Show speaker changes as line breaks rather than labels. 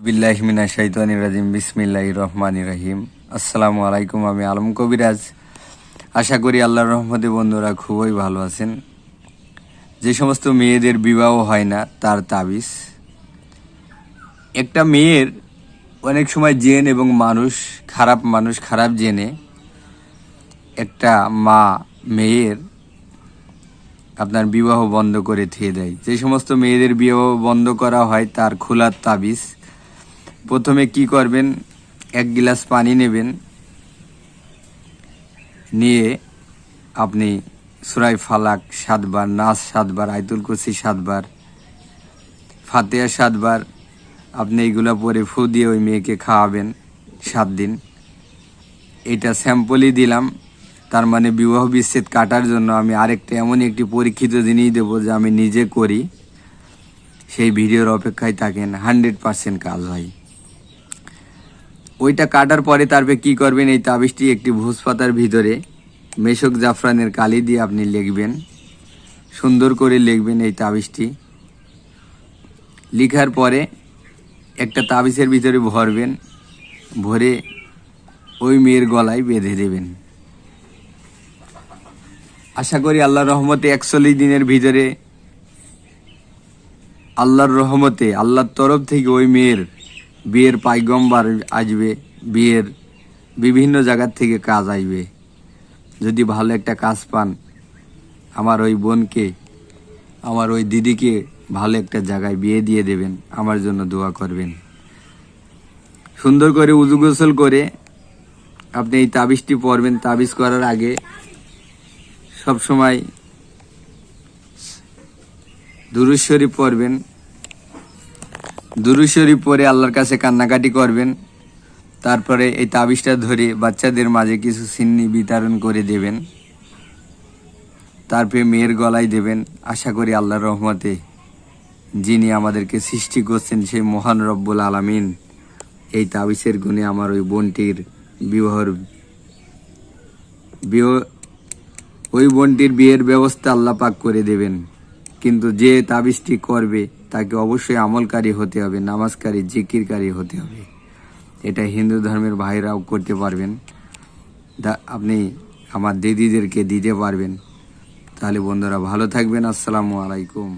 বিল্লাহমিনা শৈতানি রাজিম বিসমিল্লাহ রহমান রহিম। আসসালামু আলাইকুম, আমি আলম কবিরাজ। আশা করি আল্লাহর রহমতে বন্ধুরা খুবই ভালো আছেন। যে সমস্ত মেয়েদের বিবাহ হয় না, তার তাবিজ। একটা মেয়ের অনেক সময় জেন এবং মানুষ, খারাপ মানুষ, খারাপ জেনে একটা মা, মেয়ের আপনার বিবাহ বন্ধ করে থিয়ে দেয়। যে সমস্ত মেয়েদের বিবাহ বন্ধ করা হয়, তার খোলার তাবিজ। প্রথমে কি করবেন? এক গিলাস পানি নেবেন। নিয়ে আপনি সুরাই ফালাক সাতবার নাচ সাতবার, আইতুল কুসি সাতবার ফাতেয়া সাতবার আপনি এইগুলো পরে ফু দিয়ে ওই মেয়েকে খাওয়াবেন সাত দিন। এটা স্যাম্পলই দিলাম। তার মানে বিবাহ বিচ্ছেদ কাটার জন্য আমি আরেকটা এমন একটি পরীক্ষিত জিনিস দেবো যে আমি নিজে করি। সেই ভিডিওর অপেক্ষায় থাকেন হান্ড্রেড পার্সেন্ট কাজ হয়। ওইটা কাটার পরে তারপরে কি করবেন? এই তাবিজটি একটি ভোজ পাতার ভিতরে মেশক জাফরানের কালি দিয়ে আপনি লিখবেন। সুন্দর করে লিখবেন এই তাবিজটি। লিখার পরে একটা তাবিজের ভিতরে ভরবেন, ভরে ওই মেয়ের গলায় বেঁধে দেবেন। আশা করি আল্লাহর রহমতে একচল্লিশ দিনের ভিতরে আল্লাহর রহমতে, আল্লাহর তরফ থেকে ওই মেয়ের বিয়ের পাইগম্বার আসবে, বিয়ের বিভিন্ন জায়গার থেকে কাজ আসবে। যদি ভালো একটা কাজ পান, আমার ওই বোনকে, আমার ওই দিদিকে ভালো একটা জায়গায় বিয়ে দিয়ে দেবেন, আমার জন্য দোয়া করবেন। সুন্দর করে উজু গোসল করে আপনি এই তাবিজটি পরবেন। তাবিজ করার আগে সব সময় দুরুদ শরীফ পরে আল্লাহর কাছে কান্নাকাটি করবেন। তারপরে এই তাবিজটা ধরে বাচ্চাদের মাঝে কিছু সিন্নি বিতরণ করে দেবেন। তারপরে মেয়ের গলায় দেবেন, আশা করি আল্লাহর রহমতে যিনি আমাদেরকে সৃষ্টি করছেন সেই মহান রব্বুল আলামিন, এই তাবিজের গুণে আমার ওই বোনটির বিবাহর বিবাহ, ওই বোনটির বিয়ের ব্যবস্থা আল্লাহ পাক করে দেবেন। কিন্তু যে তাবিজটি করবে তাকে অবশ্যই আমলকারী হতে হবে, নামাজকারী, জিকিরকারী হতে হবে। এটা হিন্দু ধর্মের ভাইরাও করতে পারবেন। আপনি আমার দিদিদেরকে দিতে পারবেন। তাহলে বন্ধুরা ভালো থাকবেন। আসসালামু আলাইকুম।